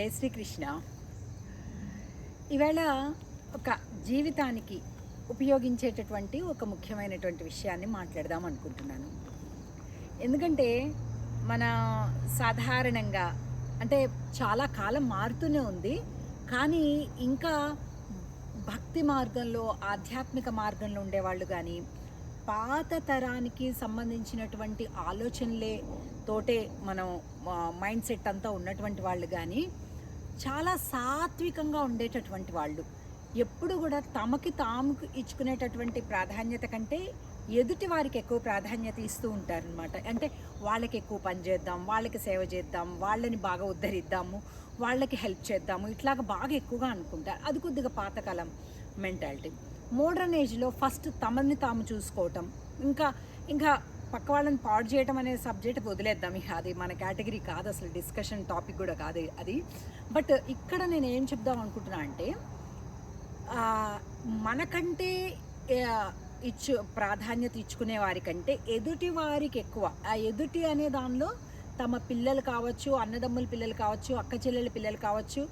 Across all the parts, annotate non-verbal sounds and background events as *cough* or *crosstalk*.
జై శ్రీకృష్ణ. ఈవేళ ఒక జీవితానికి ఉపయోగించేటటువంటి ఒక ముఖ్యమైనటువంటి విషయాన్ని మాట్లాడదాం అనుకుంటున్నాను. ఎందుకంటే మన సాధారణంగా అంటే చాలా కాలం మారుతూనే ఉంది. కానీ ఇంకా భక్తి మార్గంలో ఆధ్యాత్మిక మార్గంలో ఉండేవాళ్ళు కానీ పాత తరానికి సంబంధించినటువంటి ఆలోచనలే తోటే మనం మైండ్ సెట్ అంతా ఉన్నటువంటి వాళ్ళు కానీ చాలా సాత్వికంగా ఉండేటటువంటి వాళ్ళు. ఎప్పుడు కూడా తమకి తాముకు ఇచ్చుకునేటటువంటి ప్రాధాన్యత కంటే ఎదుటి వారికి ఎక్కువ ప్రాధాన్యత ఇస్తూ ఉంటారనమాట అంటే వాళ్ళకి ఎక్కువ పని చేద్దాం వాళ్ళకి సేవ చేద్దాం వాళ్ళని బాగా ఉద్ధరిద్దాము వాళ్ళకి హెల్ప్ చేద్దాము ఇట్లాగా బాగా ఎక్కువగా అనుకుంటారు అది కొద్దిగా పాతకాలం మెంటాలిటీ. మోడర్న్ ఏజ్లో ఫస్ట్ తమని తాము చూసుకోవటం ఇంకా ఇంకా పక్క వాళ్ళని పాడు చేయటం అనే సబ్జెక్ట్ వదిలేద్దాం. ఇక అది మన కేటగిరీ కాదు అసలు డిస్కషన్ టాపిక్ కూడా కాదు అది. బట్ ఇక్కడ నేను ఏం చెప్దాం అనుకుంటున్నా అంటే మనకంటే ఇచ్చు ప్రాధాన్యత ఇచ్చుకునే వారికంటే ఎదుటి వారికి ఎక్కువ. ఆ ఎదుటి అనే దానిలో తమ పిల్లలు కావచ్చు అన్నదమ్ముల పిల్లలు కావచ్చు అక్క చెల్లెల పిల్లలు కావచ్చు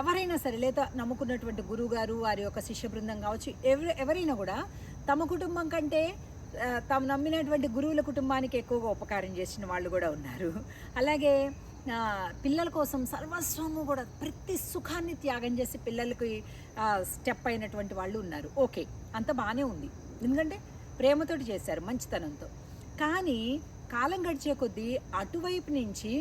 ఎవరైనా సరే లేదా నమ్ముకున్నటువంటి గురువు గారు వారి యొక్క శిష్య బృందం కావచ్చు ఎవరు ఎవరైనా కూడా తమ కుటుంబం కంటే తాము నమ్మినటువంటి గురువుల కుటుంబానికి ఎక్కువగా ఉపకారం చేసిన వాళ్ళు కూడా ఉన్నారు. అలాగే పిల్లల కోసం సర్వస్వము కూడా ప్రతి సుఖాన్ని త్యాగం చేసి పిల్లలకి స్టెప్ అయినటువంటి వాళ్ళు ఉన్నారు. ఓకే అంత బాగానే ఉంది. ఎందుకంటే ప్రేమతోటి చేశారు మంచితనంతో. కానీ కాలం గడిచే కొద్దీ అటువైపు నుంచి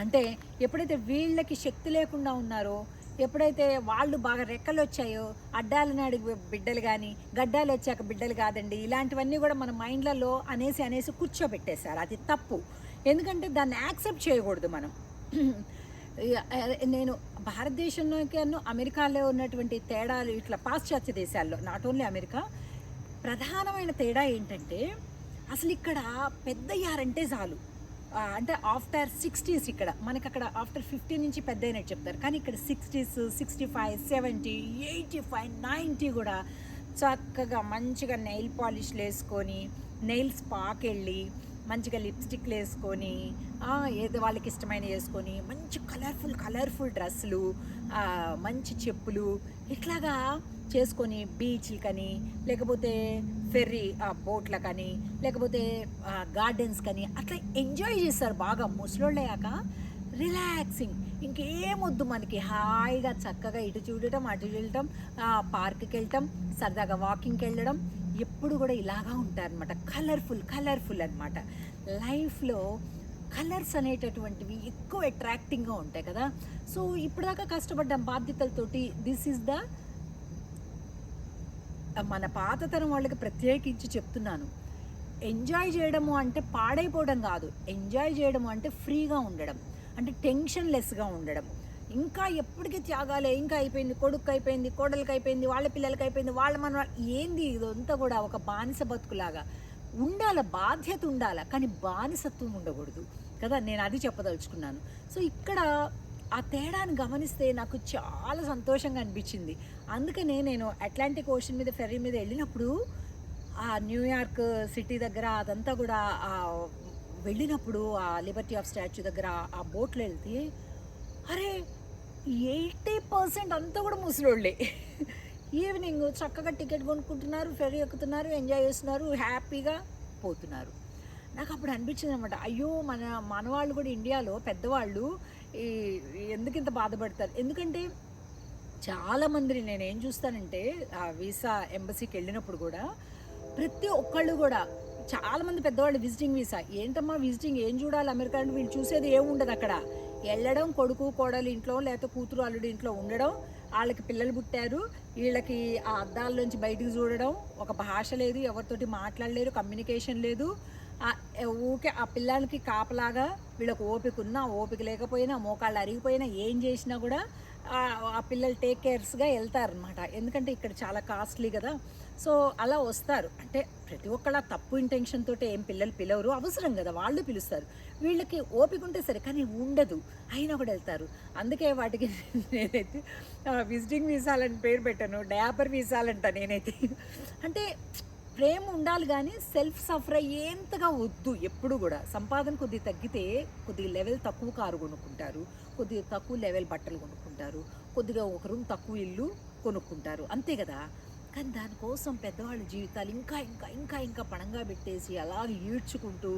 అంటే ఎప్పుడైతే వీళ్ళకి శక్తి లేకుండా ఉన్నారో ఎప్పుడైతే వాళ్ళు బాగా రెక్కలు వచ్చాయో అడ్డాల నాడు బిడ్డలు కానీ గడ్డాలు వచ్చాక బిడ్డలు కాదండి ఇలాంటివన్నీ కూడా మన మైండ్లలో అనేసి అనేసి కూర్చోబెట్టేశారు. అది తప్పు. ఎందుకంటే దాన్ని యాక్సెప్ట్ చేయకూడదు మనం. నేను భారతదేశంలోకి అమెరికాలో ఉన్నటువంటి తేడాలు ఇట్లా పాశ్చాత్య దేశాల్లో నాట్ ఓన్లీ అమెరికా ప్రధానమైన తేడా ఏంటంటే అసలు ఇక్కడ పెద్దయ్యారంటే చాలు. అంటే ఆఫ్టర్ సిక్స్టీస్ ఇక్కడ. మనకి అక్కడ ఆఫ్టర్ ఫిఫ్టీ నుంచి పెద్ద అయినట్టు చెప్తారు. కానీ ఇక్కడ sixties sixty five seventy eighty five ninety కూడా చక్కగా మంచిగా నెయిల్ పాలిష్లు వేసుకొని నెయిల్స్ పాకెళ్ళి మంచిగా లిప్స్టిక్లు వేసుకొని ఏదో వాళ్ళకి ఇష్టమైన వేసుకొని మంచి కలర్ఫుల్ కలర్ఫుల్ డ్రెస్సులు మంచి చెప్పులు. ఇట్లాగా చేసుకొని బీచ్లకని లేకపోతే ఫెర్రీ బోట్ల కానీ లేకపోతే గార్డెన్స్ కానీ అట్లా ఎంజాయ్ చేస్తారు బాగా. ముసలోళ్ళయ్యాక రిలాక్సింగ్ ఇంకేమొద్దు మనకి. హాయిగా చక్కగా ఇటు చూడటం అటు చూడటం పార్క్కి వెళ్ళటం సరదాగా వాకింగ్కి వెళ్ళడం. ఎప్పుడు కూడా ఇలాగా ఉంటారనమాట కలర్ఫుల్ కలర్ఫుల్ అనమాట లైఫ్లో కలర్స్ అనేటటువంటివి ఎక్కువ అట్రాక్టింగ్గా ఉంటాయి కదా. సో ఇప్పటిదాకా కష్టపడ్డాం బాధ్యతలతోటి దిస్ ఈజ్ ద మన పాతతరం వాళ్ళకి ప్రత్యేకించి చెప్తున్నాను. ఎంజాయ్ చేయడము అంటే పాడైపోవడం కాదు. ఎంజాయ్ చేయడము అంటే ఫ్రీగా ఉండడం. అంటే టెన్షన్ లెస్గా ఉండడం. ఇంకా ఎప్పటికీ త్యాగాలే. ఇంకా అయిపోయింది కొడుకు అయిపోయింది కోడలికి అయిపోయింది వాళ్ళ పిల్లలకి అయిపోయింది వాళ్ళ మన ఏంది ఇదంతా కూడా ఒక బానిస బతుకులాగా? ఉండాల బాధ్యత ఉండాల కానీ బానిసత్వం ఉండకూడదు. కదా? నేను అది చెప్పదలుచుకున్నాను. సో ఇక్కడ ఆ తేడాను గమనిస్తే నాకు చాలా సంతోషంగా అనిపించింది. అందుకనే నేను అట్లాంటిక్ ఓషన్ మీద ఫెర్రీ మీద వెళ్ళినప్పుడు ఆ న్యూయార్క్ సిటీ దగ్గర అదంతా కూడా వెళ్ళినప్పుడు ఆ లిబర్టీ ఆఫ్ స్టాచ్యూ దగ్గర ఆ బోట్లో వెళ్తే అరే ఎయిటీ పర్సెంట్ అంతా కూడా ముసలోళ్ళే. ఈవినింగ్ చక్కగా టికెట్ కొనుక్కుంటున్నారు ఫెరీ ఎక్కుతున్నారు ఎంజాయ్ చేస్తున్నారు హ్యాపీగా పోతున్నారు. నాకు అప్పుడు అనిపించింది అనమాట అయ్యో మన మనవాళ్ళు కూడా ఇండియాలో పెద్దవాళ్ళు ఈ ఎందుకు ఇంత బాధపడతారు? ఎందుకంటే చాలామందిని నేను ఏం చూస్తానంటే ఆ వీసా ఎంబసీకి వెళ్ళినప్పుడు కూడా ప్రతి ఒక్కళ్ళు కూడా చాలామంది పెద్దవాళ్ళు విజిటింగ్ వీసా. ఏంటమ్మా విజిటింగ్? ఏం చూడాలి అమెరికా అంటే వీళ్ళు చూసేది ఏముండదు అక్కడ. వెళ్ళడం కొడుకు కోడలు ఇంట్లో లేకపోతే కూతురు అల్లుడు ఇంట్లో ఉండడం వాళ్ళకి పిల్లలు పుట్టారు వీళ్ళకి ఆ అద్దాల్లోంచి బయటికి చూడడం ఒక భాష లేదు ఎవరితోటి మాట్లాడలేరు కమ్యూనికేషన్ లేదు. ఊకే ఆ పిల్లలకి కాపలాగా వీళ్ళకి ఓపిక ఉన్నా ఓపిక లేకపోయినా మోకాళ్ళు అరిగిపోయినా ఏం చేసినా కూడా ఆ- పిల్లలు టేక్ కేర్స్గా వెళ్తారనమాట ఎందుకంటే ఇక్కడ చాలా కాస్ట్లీ కదా. సో అలా వస్తారు. అంటే ప్రతి ఒక్కళ్ళ తప్పు ఇంటెన్షన్ తోటే ఏం పిల్లలు పిలవరు. అవసరం కదా వాళ్ళు పిలుస్తారు. వీళ్ళకి ఓపిక ఉంటే సరే కానీ ఉండదు. అయినా కూడా వెళ్తారు. అందుకే వాటికి *laughs* నేనైతే విజిటింగ్ వీసాలని పేరు పెట్టాను. డయాపర్ వీసాలంట నేనైతే. అంటే ప్రేమ ఉండాలి కానీ సెల్ఫ్ సఫర్ అయ్యేంతగా వద్దు ఎప్పుడు కూడా. సంపాదన కొద్దిగా తగ్గితే కొద్దిగా లెవెల్ తక్కువ కారు కొనుక్కుంటారు కొద్దిగా తక్కువ లెవెల్ బట్టలు కొనుక్కుంటారు కొద్దిగా ఒక రూమ్ తక్కువ ఇల్లు కొనుక్కుంటారు. అంతే కదా? కానీ దానికోసం పెద్దవాళ్ళ జీవితాలు ఇంకా ఇంకా ఇంకా ఇంకా పణంగా పెట్టేసి అలా ఈడ్చుకుంటూ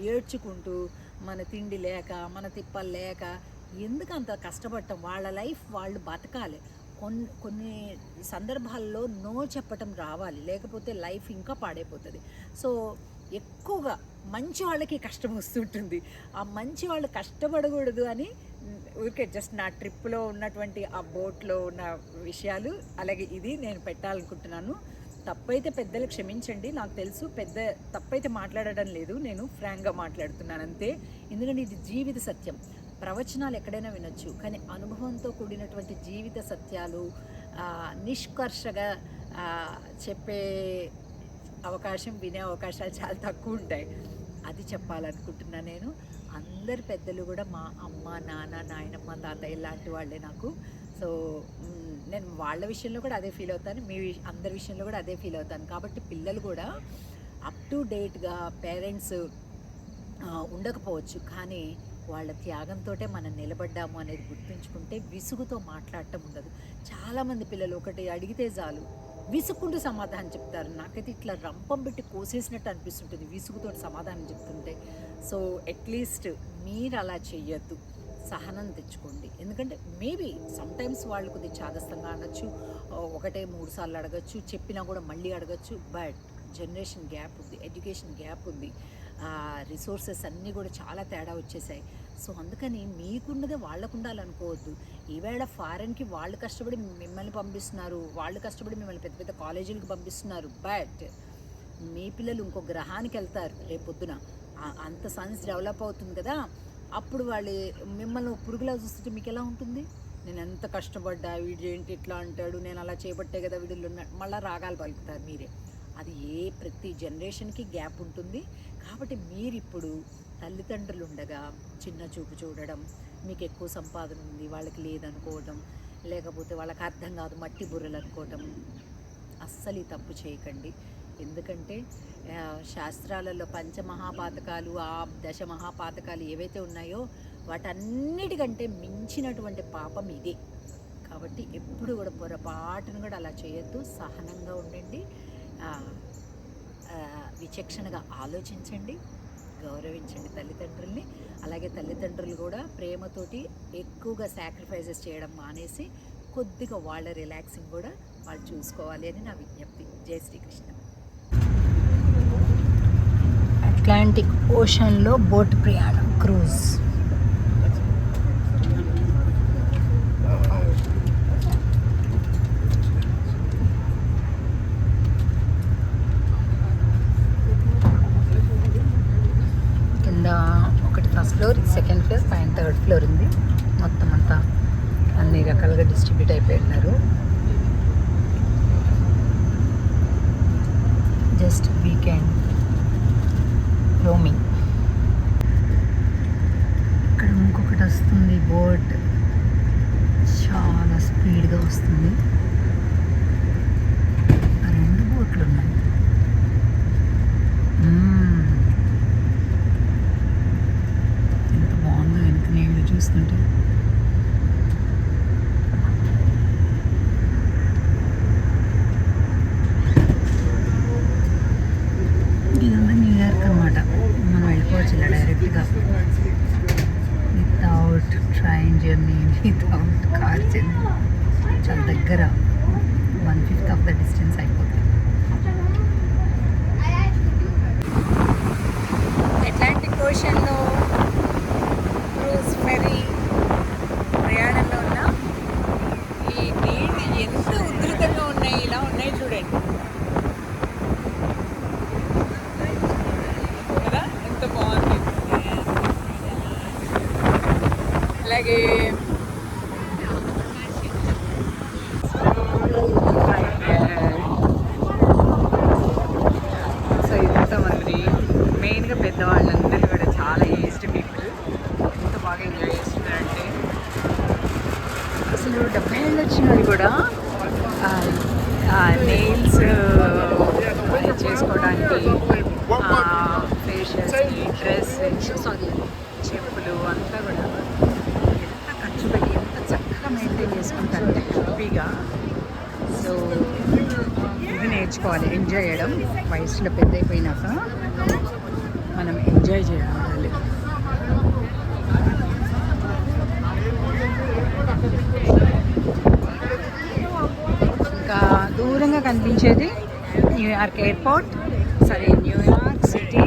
ఏడ్చుకుంటూ మన తిండి లేక మన తిప్పలు లేక ఎందుకు అంత కష్టపడటం? వాళ్ళ లైఫ్ వాళ్ళు బతకాలి. కొన్ని కొన్ని సందర్భాల్లో నో చెప్పటం రావాలి. లేకపోతే లైఫ్ ఇంకా పాడైపోతుంది. సో ఎక్కువగా మంచి వాళ్ళకి కష్టం వస్తుంటుంది. ఆ మంచి వాళ్ళు కష్టపడకూడదు అని ఊరికే జస్ట్ నా ట్రిప్లో ఉన్నటువంటి ఆ బోట్లో ఉన్న విషయాలు అలాగే ఇది నేను పెట్టాలనుకుంటున్నాను. తప్పైతే పెద్దలు క్షమించండి. నాకు తెలుసు పెద్ద తప్పైతే మాట్లాడడం లేదు. నేను ఫ్రాంక్గా మాట్లాడుతున్నాను అంతే. ఎందుకంటే ఇది జీవిత సత్యం. ప్రవచనాలు ఎక్కడైనా వినొచ్చు. కానీ అనుభవంతో కూడినటువంటి జీవిత సత్యాలు నిష్కర్షగా చెప్పే అవకాశం వినే అవకాశాలు చాలా తక్కువ ఉంటాయి. అది చెప్పాలనుకుంటున్నా నేను. అందరి పెద్దలు కూడా మా అమ్మ నాన్న నాయనమ్మ తాతయ్య ఇలాంటి వాళ్ళే నాకు. సో నేను వాళ్ళ విషయంలో కూడా అదే ఫీల్ అవుతాను. మీ అందరి విషయంలో కూడా అదే ఫీల్ అవుతాను. కాబట్టి పిల్లలు కూడా అప్ టు డేట్గా పేరెంట్స్ ఉండకపోవచ్చు. కానీ వాళ్ళ త్యాగంతోటే మనం నిలబడ్డాము అనేది గుర్తుంచుకుంటే విసుగుతో మాట్లాడటం ఉండదు. చాలామంది పిల్లలు ఒకటి అడిగితే చాలు విసుక్కుంటూ సమాధానం చెప్తారు. నాకైతే ఇట్లా రంపం పెట్టి కోసేసినట్టు అనిపిస్తుంటుంది విసుగుతో సమాధానం చెప్తుంటే. సో అట్లీస్ట్ మీరు అలా చెయ్యొద్దు. సహనం తెచ్చుకోండి. ఎందుకంటే మేబీ సమ్టైమ్స్ వాళ్ళు కొద్దిగా చాదస్తంగా అనొచ్చు ఒకటే మూడు సార్లు అడగచ్చు చెప్పినా కూడా మళ్ళీ అడగచ్చు బట్ జనరేషన్ గ్యాప్ ఉంది ఎడ్యుకేషన్ గ్యాప్ ఉంది. రిసోర్సెస్ అన్నీ కూడా చాలా తేడా వచ్చేసాయి. సో అందుకని మీకున్నదే వాళ్ళకు ఉండాలనుకోవద్దు ఈవేళ ఫారెన్కి వాళ్ళు కష్టపడి మిమ్మల్ని పంపిస్తున్నారు వాళ్ళు కష్టపడి మిమ్మల్ని పెద్ద పెద్ద కాలేజీలకు పంపిస్తున్నారు బట్ మీ పిల్లలు ఇంకో గ్రహానికి వెళ్తారు రేపొద్దున అంత సైన్స్ డెవలప్ అవుతుంది కదా అప్పుడు వాళ్ళు మిమ్మల్ని పురుగులా చూస్తుంటే మీకు ఎలా ఉంటుంది? నేను ఎంత కష్టపడ్డా వీడు ఏంటి ఇట్లా అంటాడు నేను అలా చేపట్టే కదా వీడిలో ఉన్నాడు మళ్ళీ రాగాలు పలుకుతారు మీరే. అది ఏ ప్రతి జనరేషన్కి గ్యాప్ ఉంటుంది. కాబట్టి మీరు ఇప్పుడు తల్లిదండ్రులు ఉండగా చిన్న చూపు చూడడం మీకు ఎక్కువ సంపాదన ఉంది వాళ్ళకి లేదనుకోవడం లేకపోతే వాళ్ళకి అర్థం కాదు మట్టి బుర్రలు అనుకోవటం అస్సలు ఈ తప్పు చేయకండి. ఎందుకంటే శాస్త్రాలలో పంచమహాపాతకాలు ఆ దశ మహాపాతకాలు ఏవైతే ఉన్నాయో వాటన్నిటికంటే మించినటువంటి పాపం ఇదే. కాబట్టి ఎప్పుడు కూడా పొరపాటును కూడా అలా చేయొద్దు. సహనంగా ఉండండి. విచక్షణగా ఆలోచించండి గౌరవించండి తల్లిదండ్రుల్ని. అలాగే తల్లిదండ్రులు కూడా ప్రేమతోటి ఎక్కువగా సాక్రిఫైసెస్ చేయడం మానేసి కొద్దిగా వాళ్ళ రిలాక్సింగ్ కూడా వాళ్ళు చూసుకోవాలి అని నా విజ్ఞప్తి. జై శ్రీకృష్ణ. అట్లాంటిక్ ఓషన్లో బోట్ ప్రయాణం క్రూజ్ కింద ఒకటి ఫస్ట్ ఫ్లోర్ సెకండ్ ఫ్లోర్ పైన థర్డ్ ఫ్లోర్ ఉంది మొత్తం అంతా అన్ని రకాలుగా డిస్ట్రిబ్యూట్ అయిపోయి ఉన్నారు జస్ట్ వీకెండ్ రోమింగ్ ఇక్కడ ఇంకొకటి వస్తుంది బోట్ చాలా స్పీడ్గా వస్తుంది ఆ రెండు బోట్లు ఉన్నాయి మ్మ్. ఎంత బాగుందో ఎంత నీళ్ళు చూస్తుంటే ఇదంతా న్యూయార్క్ అనమాట మనం వెళ్ళిపోవచ్చు ఇలా డైరెక్ట్గా without train journey without car journey చాలా దగ్గర one fifth of the distance అయిపోతుంది అట్లాంటిక్ ఓషన్లో క్రూజ్ ఫెరీ ప్రయాణంలో ఉన్న ఈ నీళ్ళు ఎంత ఉధృతంగా ఉన్నాయి ఇలా ఉన్నాయి చూడండి కదా ఎంత బాగుంది అలాగే సో ఇంతమంది మెయిన్గా పెద్దవాళ్ళందరూ కూడా చాలా ఏజ్డ్ పీపుల్ ఎంత బాగా ఎంజాయ్ చేస్తున్నారంటే అసలు డెబ్బై ఏళ్ళు వచ్చిన వాళ్ళు కూడా నెయిల్స్ చేసుకోవాలి ఎంజాయ్ చేయడం. వయసులో పెద్ద అయిపోయినాక మనం ఎంజాయ్ చేయాలి. ఇంకా దూరంగా కనిపించేది న్యూయార్క్ ఎయిర్పోర్ట్ సరే New York city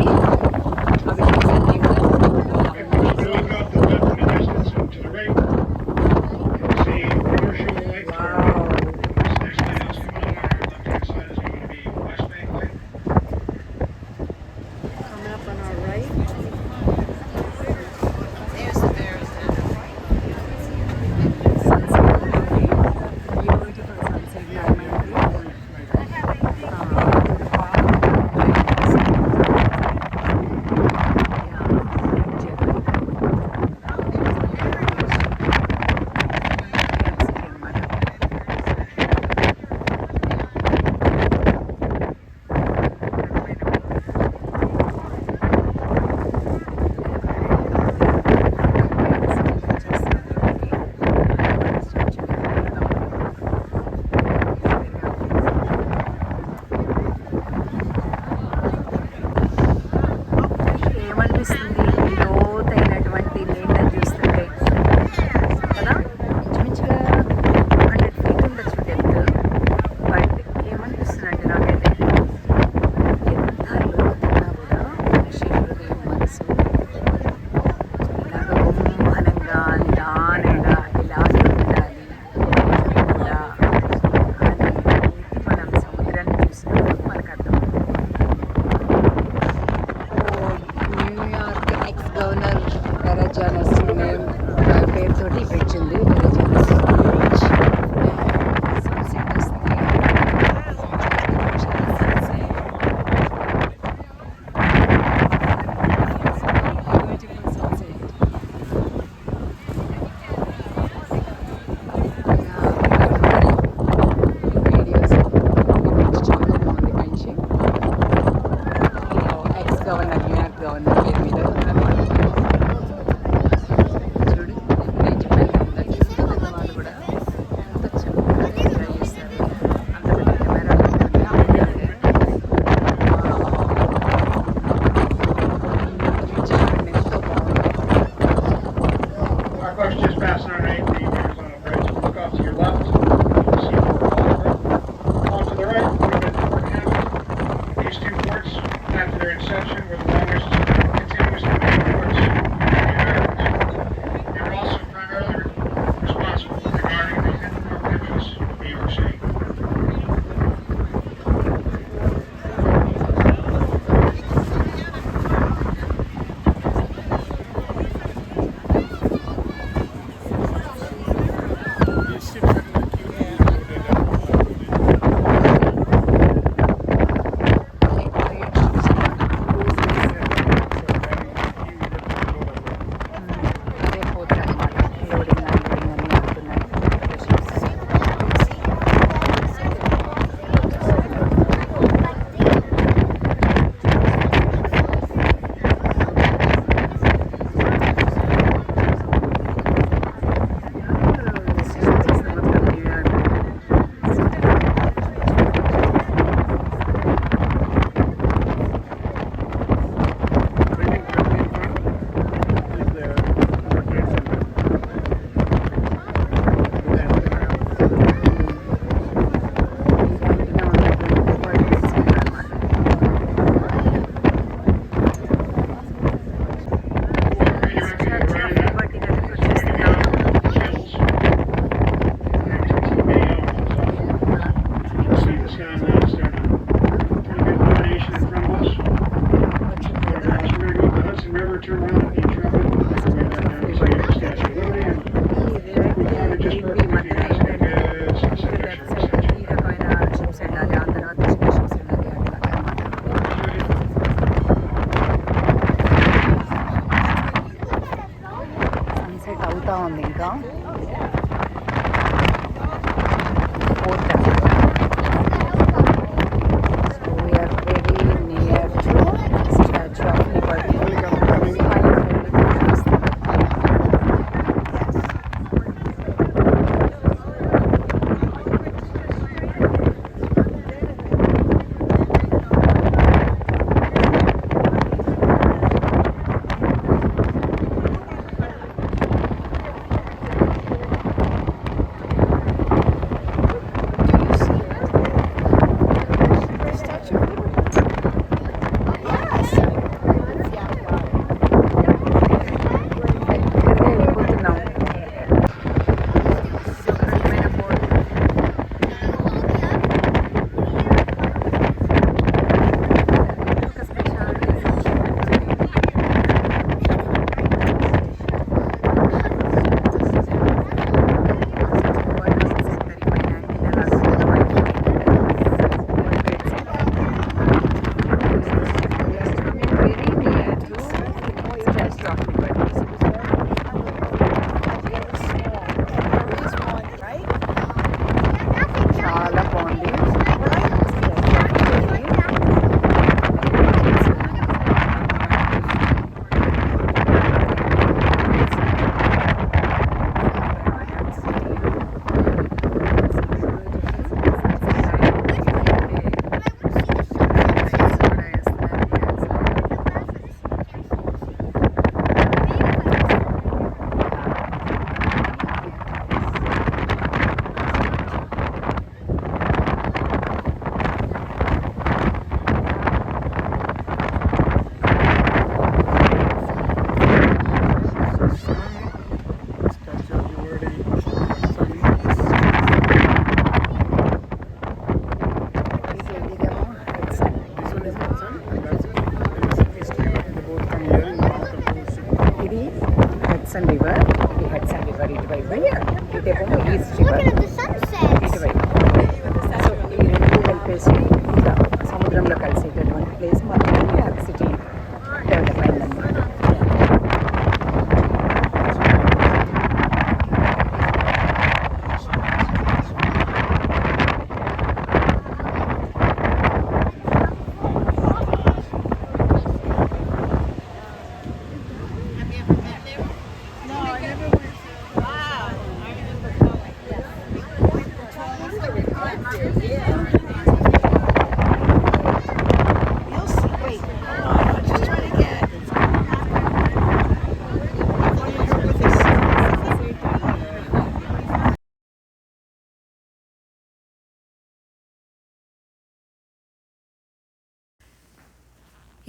National Night. river, turn around, eat traffic,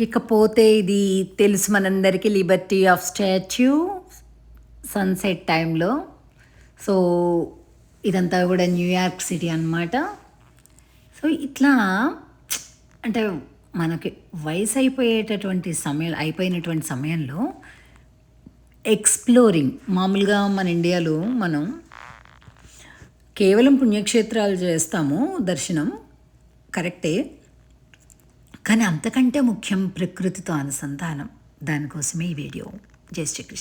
ఇకపోతే ఇది తెలుసు మనందరికీ లిబర్టీ ఆఫ్ స్టాచ్యూ సన్సెట్ టైంలో సో ఇదంతా కూడా న్యూయార్క్ సిటీ అన్నమాట. సో ఇట్లా అంటే మనకి వయసు అయిపోయేటటువంటి సమయం అయిపోయినటువంటి సమయంలో ఎక్స్ప్లోరింగ్ మామూలుగా మన ఇండియాలో మనం కేవలం పుణ్యక్షేత్రాలు చేస్తాము దర్శనం కరెక్టే కానీ అంతకంటే ముఖ్యం ప్రకృతితో అనుసంధానం. దానికోసమే ఈ వీడియో. జై శ్రీకృష్ణ.